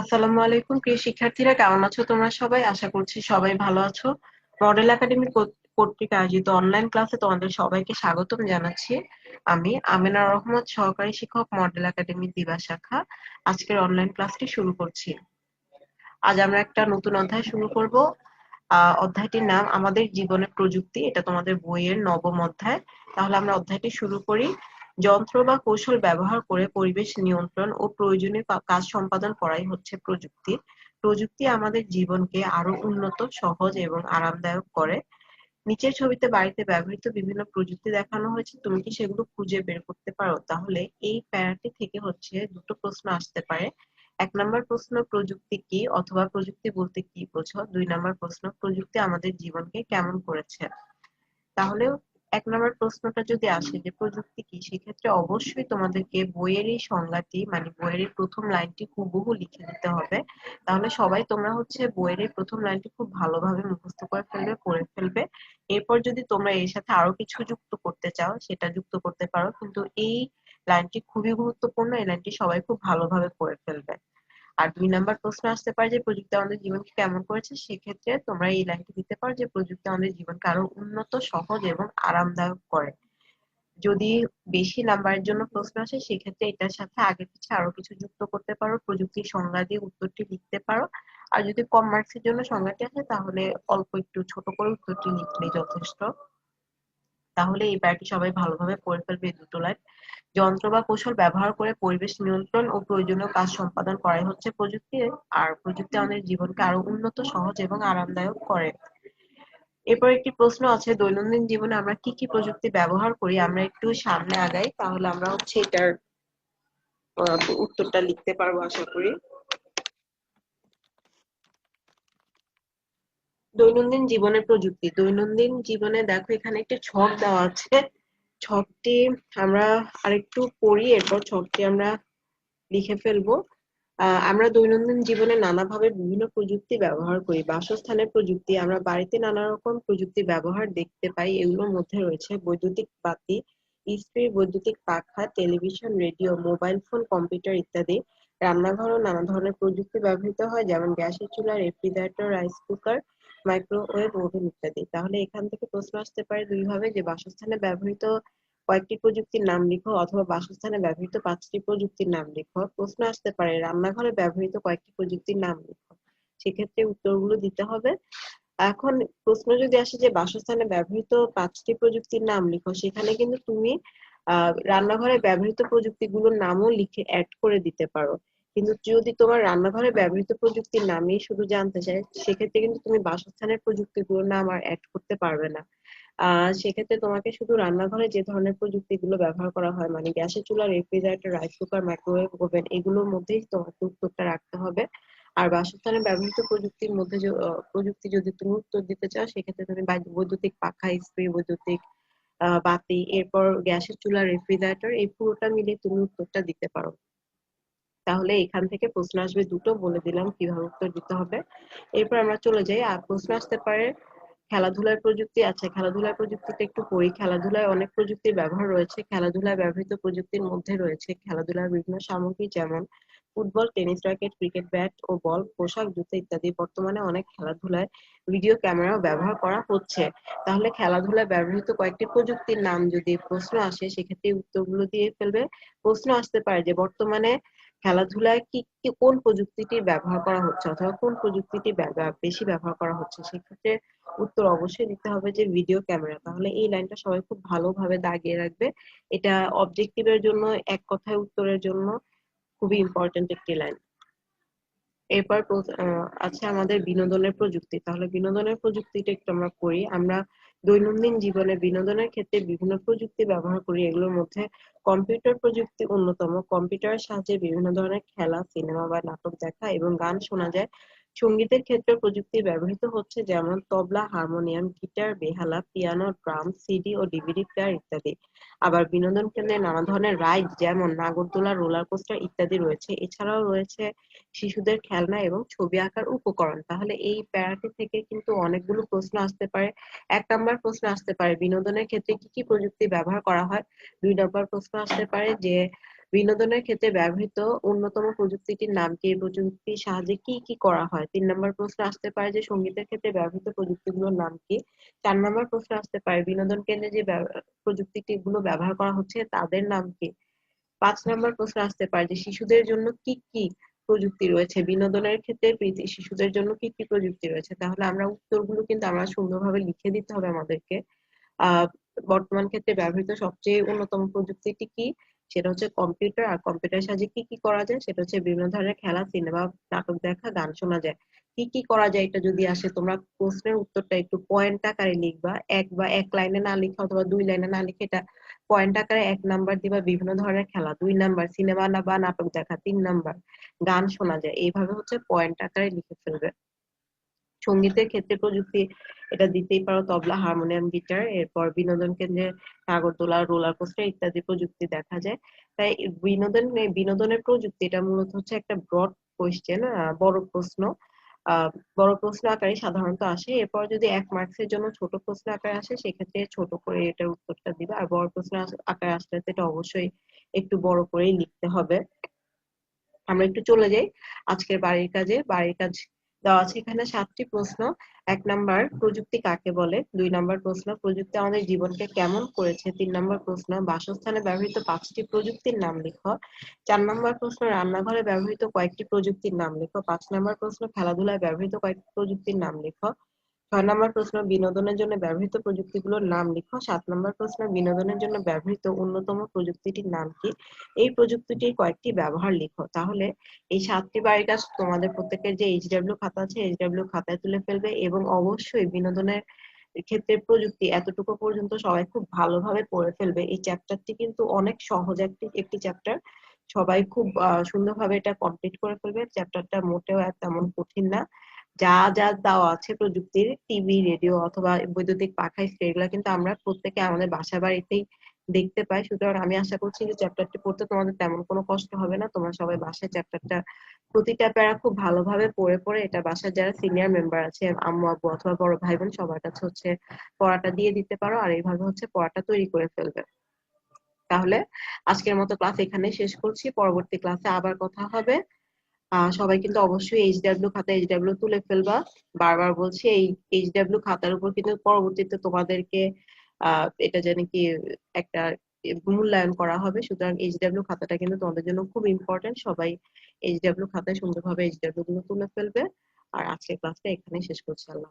আসসালামু আলাইকুম, প্রিয় শিক্ষার্থীরা, কেমন আছো তোমরা সবাই? আশা করছি সবাই ভালো আছো। মডেল একাডেমি কর্তৃক আয়োজিত অনলাইন ক্লাসে তোমাদের সবাইকে স্বাগতম জানাচ্ছি। আমি আমিনা রহমত সহকারী শিক্ষক মডেল একাডেমি দিবা শাখা। আজকের অনলাইন ক্লাসটি শুরু করছি। আজ আমরা একটা নতুন অধ্যায় শুরু করব। অধ্যায়টির নাম আমাদের জীবনের প্রযুক্তি। এটা তোমাদের বইয়ের নবম অধ্যায়। তাহলে আমরা অধ্যায়টি শুরু করি। যন্ত্র বা কৌশল ব্যবহার করে পরিবেশ নিয়ন্ত্রণ ও প্রয়োজনীয় কাজ সম্পাদন করাই হচ্ছে প্রযুক্তি। প্রযুক্তি আমাদের জীবনকে আরও উন্নত, সহজ এবং আরামদায়ক করে। নিচের ছবিতে বাড়িতে ব্যবহৃত বিভিন্ন প্রযুক্তি দেখানো হয়েছে। তুমি কি সেগুলো খুঁজে বের করতে পারো? তাহলে এই প্যারাটি থেকে হচ্ছে দুটো প্রশ্ন আসতে পারে। এক নম্বর প্রশ্ন, প্রযুক্তি কি অথবা প্রযুক্তি বলতে কি বোঝো? দুই নম্বর প্রশ্ন, প্রযুক্তি আমাদের জীবনকে কেমন করেছে? তাহলে এক নম্বর প্রশ্নটা যদি আসে যে প্রযুক্তি কি, সেক্ষেত্রে অবশ্যই তোমাদেরকে বইয়ের এই সংজ্ঞাটি মানে বইয়ের প্রথম লাইনটি হুবহু লিখে দিতে হবে। তাহলে সবাই তোমরা হচ্ছে বইয়ের এই প্রথম লাইনটি খুব ভালোভাবে মুখস্থ করে ফেলবে, পড়ে ফেলবে। এরপর যদি তোমরা এর সাথে আরও কিছু যুক্ত করতে চাও, সেটা যুক্ত করতে পারো। কিন্তু এই লাইনটি খুবই গুরুত্বপূর্ণ, এই লাইনটি সবাই খুব ভালোভাবে পড়ে ফেলবে। আর দুই নাম্বার প্রশ্ন আসতে পারে যে প্রযুক্তি আমাদের জীবনকে কেমন করেছে, সেক্ষেত্রে তোমরা এই লাইনটি দিতে পারো যে প্রযুক্তি আমাদের জীবনকে আরও উন্নত, সহজ এবং আরামদায়ক করে। যদি বেশি নাম্বারের জন্য প্রশ্ন আসে, সেক্ষেত্রে এটার সাথে আগে পিছে আরও কিছু যুক্ত করতে পারো প্রযুক্তির সংজ্ঞা দিয়ে উত্তরটি লিখতে পারো। আর যদি কম মার্কসের জন্য সংজ্ঞাটি আসে, তাহলে অল্প একটু ছোট করে উত্তরটি লিখলেই যথেষ্ট। তাহলে এই প্যারাটি সবাই ভালোভাবে পড়ে ফেলবে দুটো লাইন যন্ত্র বা কৌশল ব্যবহার করে পরিবেশ নিয়ন্ত্রণ ও প্রয়োজনীয় কাজ সম্পাদন করাই হচ্ছে প্রযুক্তি আর প্রযুক্তি আমাদের জীবনকে আরও উন্নত, সহজ এবং আরামদায়ক করে। এরপর একটি প্রশ্ন আছে, দৈনন্দিন জীবনে আমরা কি কি প্রযুক্তি ব্যবহার করি? আমরা একটু সামনে আগাই, তাহলে আমরা হচ্ছে এটার উত্তরটা লিখতে পারব আশা করি। দৈনন্দিন জীবনের প্রযুক্তি, দৈনন্দিন জীবনে দেখো এখানে একটা ছক দেওয়া আছে। ছকটি আমরা আরেকটু পড়ি, এরপর ছকটি আমরা লিখে ফেলব। আমরা দৈনন্দিন জীবনে নানাভাবে বিভিন্ন প্রযুক্তি ব্যবহার করি। বাসস্থানের প্রযুক্তি, আমরা বাড়িতে নানা রকম প্রযুক্তি ব্যবহার দেখতে পাই। এগুলোর মধ্যে রয়েছে বৈদ্যুতিক বাতি, ইস্ত্রি, বৈদ্যুতিক পাখা, television, radio, mobile phone, computer ইত্যাদি। রান্নাঘরও নানা ধরনের প্রযুক্তি ব্যবহৃত হয়, যেমন গ্যাসের চুলা refrigerator, rice cooker microwave oven ইত্যাদি। তাহলে এখান থেকে প্রশ্ন আসতে পারে দুই ভাবে যে বাসস্থানে ব্যবহৃত কয়েকটি প্রযুক্তির নাম লিখো অথবা বাসস্থানে ব্যবহৃত পাঁচটি প্রযুক্তির নাম লিখো। প্রশ্ন আসতে পারে, রান্নাঘরে ব্যবহৃত কয়েকটি প্রযুক্তির নাম লিখো। সেক্ষেত্রে উত্তরগুলো দিতে হবে। এখন প্রশ্ন যদি আসে যে বাসস্থানে ব্যবহৃত পাঁচটি প্রযুক্তির নাম লিখো, সেখানে কিন্তু তুমি, আহ, রান্নাঘরে ব্যবহৃত প্রযুক্তিগুলোর নামও লিখে অ্যাড করে দিতে পারো। কিন্তু যদি তোমার রান্নাঘরে ব্যবহৃত প্রযুক্তির নামই শুধু জানতে চাই সেক্ষেত্রে কিন্তু তুমি বাসস্থানের প্রযুক্তিগুলোর নাম আর অ্যাড করতে পারবে না। আহ, সেক্ষেত্রে তোমাকে শুধু রান্নাঘরে যে ধরনের প্রযুক্তিগুলো ব্যবহার করা হয় মানে গ্যাসের চুলা refrigerator rice cooker microwave oven এগুলোর মধ্যেই তোমাকে উত্তরটা রাখতে হবে। আর বাসস্থানে ব্যবহৃত প্রযুক্তির মধ্যে প্রযুক্তি যদি তুমি উত্তর দিতে চাও, সেক্ষেত্রে তুমি বৈদ্যুতিক পাখা, স্প্রে, বৈদ্যুতিক বাতি, এরপর গ্যাসের চুলা রেফ্রিজারেটর এই পুরোটা মিলে তুমি উত্তরটা দিতে পারো। তাহলে এখান থেকে প্রশ্ন আসবে দুটো, বলে দিলাম কীভাবে উত্তর দিতে হবে। এরপর আমরা চলে যাই। আর প্রশ্ন আসতে পারে, খেলাধুলার প্রযুক্তি আছে খেলাধুলার প্রযুক্তিটা একটু পড়ি। খেলাধুলায় অনেক প্রযুক্তির ব্যবহার রয়েছে। খেলাধুলায় ব্যবহৃত প্রযুক্তির মধ্যে রয়েছে খেলাধুলার বিভিন্ন সামগ্রী, যেমন football, tennis, racket, cricket, bat ও বল, পোশাক, জুতো ইত্যাদি। বর্তমানে অনেক খেলাধুলায় ভিডিও ক্যামেরাও ব্যবহার করা হচ্ছে। তাহলে খেলাধুলায় ব্যবহৃত কয়েকটি প্রযুক্তির নাম যদি প্রশ্ন আসে, সেক্ষেত্রে উত্তরগুলো দিয়ে ফেলবে। প্রশ্ন আসতে পারে যে বর্তমানে খেলাধুলায় কি কোন প্রযুক্তিটি ব্যবহার করা হচ্ছে অথবা কোন প্রযুক্তিটি বেশি ব্যবহার করা হচ্ছে? সেক্ষেত্রে উত্তর অবশ্যই দিতে হবে যে ভিডিও ক্যামেরা তাহলে এই লাইনটা সবাই খুব ভালোভাবে দাগিয়ে রাখবে। এটা অবজেক্টিভের জন্য, এক কথায় উত্তরের জন্য খুবই ইম্পর্টেন্ট একটি লাইন এরপর আছে আমাদের বিনোদনের প্রযুক্তি। তাহলে বিনোদনের প্রযুক্তিটা একটু আমরা করি আমরা দৈনন্দিন জীবনে বিনোদনের ক্ষেত্রে বিভিন্ন প্রযুক্তি ব্যবহার করি। এগুলোর মধ্যে কম্পিউটার প্রযুক্তি অন্যতম। কম্পিউটারের সাহায্যে বিভিন্ন ধরনের খেলা, সিনেমা বা নাটক দেখা এবং গান শোনা যায়। সঙ্গীতের ক্ষেত্রে প্রযুক্তি ব্যবহৃত হচ্ছে, যেমন তবলা, হারমোনিয়াম, গিটার, বেহালা, পিয়ানো, ড্রাম, সিডি ও ডিভিডি প্লেয়ার ইত্যাদি। আবার বিনোদন কেন্দ্রে নানা ধরনের রাইড যেমন নাগরদোলা, রোলার কোস্টার ইত্যাদি রয়েছে। এছাড়াও রয়েছে শিশুদের খেলনা এবং ছবি আঁকার উপকরণ। তাহলে এই প্যারাটি থেকে কিন্তু অনেকগুলো প্রশ্ন আসতে পারে। এক নম্বর প্রশ্ন আসতে পারে, বিনোদনের ক্ষেত্রে কি কি প্রযুক্তি ব্যবহার করা হয়? দুই নম্বর প্রশ্ন আসতে পারে যে বিনোদনের ক্ষেত্রে ব্যবহৃত অন্যতম প্রযুক্তিটির নাম কি? এই প্রযুক্তির সাহায্যে কি কি করা হয়? তিন নম্বর প্রশ্ন আসতে পারে যে সঙ্গীতের ক্ষেত্রে ব্যবহৃত প্রযুক্তিগুলোর নাম কি? চার নম্বর প্রশ্ন আসতে পারে বিনোদন কেন্দ্রে যে প্রযুক্তিটি গুলো ব্যবহার করা হচ্ছে তাদের নাম কি? পাঁচ নম্বর প্রশ্ন আসতে পারে যে শিশুদের জন্য কি কি প্রযুক্তি রয়েছে? বিনোদনের ক্ষেত্রে শিশুদের জন্য কি কি প্রযুক্তি রয়েছে? তাহলে আমরা উত্তরগুলো কিন্তু আমরা সুন্দরভাবে লিখে দিতে হবে আমাদেরকে। আহ, বর্তমান ক্ষেত্রে ব্যবহৃত সবচেয়ে অন্যতম প্রযুক্তিটি কি? সেটা হচ্ছে কম্পিউটার আর কম্পিউটারের সাহায্যে কি কি করা যায়? সেটা হচ্ছে বিভিন্ন ধরনের খেলা সিনেমা নাটক দেখা, গান শোনা যায়। কি কি করা যায় এটা যদি আসে, তোমরা প্রশ্নের উত্তরটা একটু পয়েন্ট আকারে লিখবা। এক বা এক লাইনে না লিখে অথবা দুই লাইনে না লিখে এটা পয়েন্ট আকারে এক নাম্বার দিবা, বিভিন্ন ধরনের খেলা। দুই নাম্বার সিনেমা না বা নাটক দেখা, তিন নাম্বার গান শোনা যায়। এইভাবে হচ্ছে পয়েন্ট আকারে লিখে ফেলবে। সঙ্গীতের ক্ষেত্রে প্রযুক্তি এটা দিতেই পারো, তবলা, হারমোনিয়াম, গিটার, এরপর বিনোদন কেন্দ্রে নাগরদোলা রোলার কোস্টার ইত্যাদি প্রযুক্তি দেখা যায়। তাই বিনোদন, বিনোদনের প্রযুক্তি এটা মূলত হচ্ছে একটা ব্রড কোয়েশ্চেন বড় প্রশ্ন। বড় প্রশ্ন আকারে সাধারণত আসে। এরপর যদি এক মার্কসের জন্য ছোট প্রশ্ন আকারে আসে, সেক্ষেত্রে ছোট করে এটার উত্তরটা দিবে। আর বড় প্রশ্ন আকারে আসলে এটা অবশ্যই একটু বড় করেই লিখতে হবে। আমরা একটু চলে যাই আজকের বাড়ির কাজে। বাড়ির কাজ দেওয়া আছে এখানে সাতটি প্রশ্ন। এক নাম্বার, প্রযুক্তি কাকে বলে? দুই নাম্বার প্রশ্ন, প্রযুক্তি আমাদের জীবনকে কেমন করেছে? তিন নাম্বার প্রশ্ন, বাসস্থানে ব্যবহৃত পাঁচটি প্রযুক্তির নাম লিখো। চার নাম্বার প্রশ্ন, রান্নাঘরে ব্যবহৃত কয়েকটি প্রযুক্তির নাম লিখো। পাঁচ নাম্বার প্রশ্ন, খেলাধুলায় ব্যবহৃত কয়েকটি প্রযুক্তির নাম লিখো। ছয় নম্বর প্রশ্ন, বিনোদনের জন্য ব্যবহৃত প্রযুক্তিগুলোর নাম লিখো। সাত নম্বর প্রশ্ন, বিনোদনের জন্য ব্যবহৃত অন্যতম প্রযুক্তিটির নাম কি? এই প্রযুক্তিটির কয়েকটি ব্যবহার লিখো। তাহলে এই সাতটি বাড়ির কাজ তোমাদের প্রত্যেকের যে এইচডব্লিউ খাতা আছে, এইচডব্লিউ খাতায় তুলে ফেলবে এবং অবশ্যই বিনোদনের ক্ষেত্রে প্রযুক্তি এতটুকু পর্যন্ত সবাই খুব ভালোভাবে পড়ে ফেলবে। এই চ্যাপ্টারটি কিন্তু অনেক সহজ একটি একটি চ্যাপ্টার। সবাই খুব সুন্দরভাবে এটা কমপ্লিট করে ফেলবে। চ্যাপ্টারটা মোটেও তেমন কঠিন না। যা যা দেওয়া আছে প্রযুক্তির টিভি, রেডিও অথবা বৈদ্যুতিক পাখা এগুলো কিন্তু আমরা প্রত্যেকে আমাদের বাসা বাড়িতেই দেখতে পাই। সুতরাং আমি আশা করছি যে চ্যাপ্টারটি পড়তে তোমাদের তেমন কোনো কষ্ট হবে না। তোমরা সবাই বাসায় চ্যাপ্টারটা প্রতিটা প্যারা খুব ভালোভাবে পড়ে পড়ে এটা বাসার যারা সিনিয়র মেম্বার আছে, আম্মু, আব্বু অথবা বড় ভাই বোন, সবার কাছে হচ্ছে পড়াটা দিয়ে দিতে পারো আর এইভাবে হচ্ছে পড়াটা তৈরি করে ফেলবে। তাহলে আজকের মতো ক্লাস এখানে শেষ করছি। পরবর্তী ক্লাসে আবার কথা হবে। সবাই কিন্তু অবশ্যই এইচডব্লিউ খাতা এইচডব্লিউ তুলে ফেলবা। বারবার বলছি, এই এইচডব্লিউ খাতার উপর কিন্তু পরবর্তীতে তোমাদেরকে এটা যেন কি একটা মূল্যায়ন করা হবে। সুতরাং এইচডব্লিউ খাতাটা কিন্তু তোমাদের জন্য খুব ইম্পর্টেন্ট সবাই এইচডব্লিউ খাতায় সুন্দরভাবে এইচডব্লিউ গুলো তুলে ফেলবে। আর আজকের ক্লাসটা এখানেই শেষ করছি, আল্লাহ।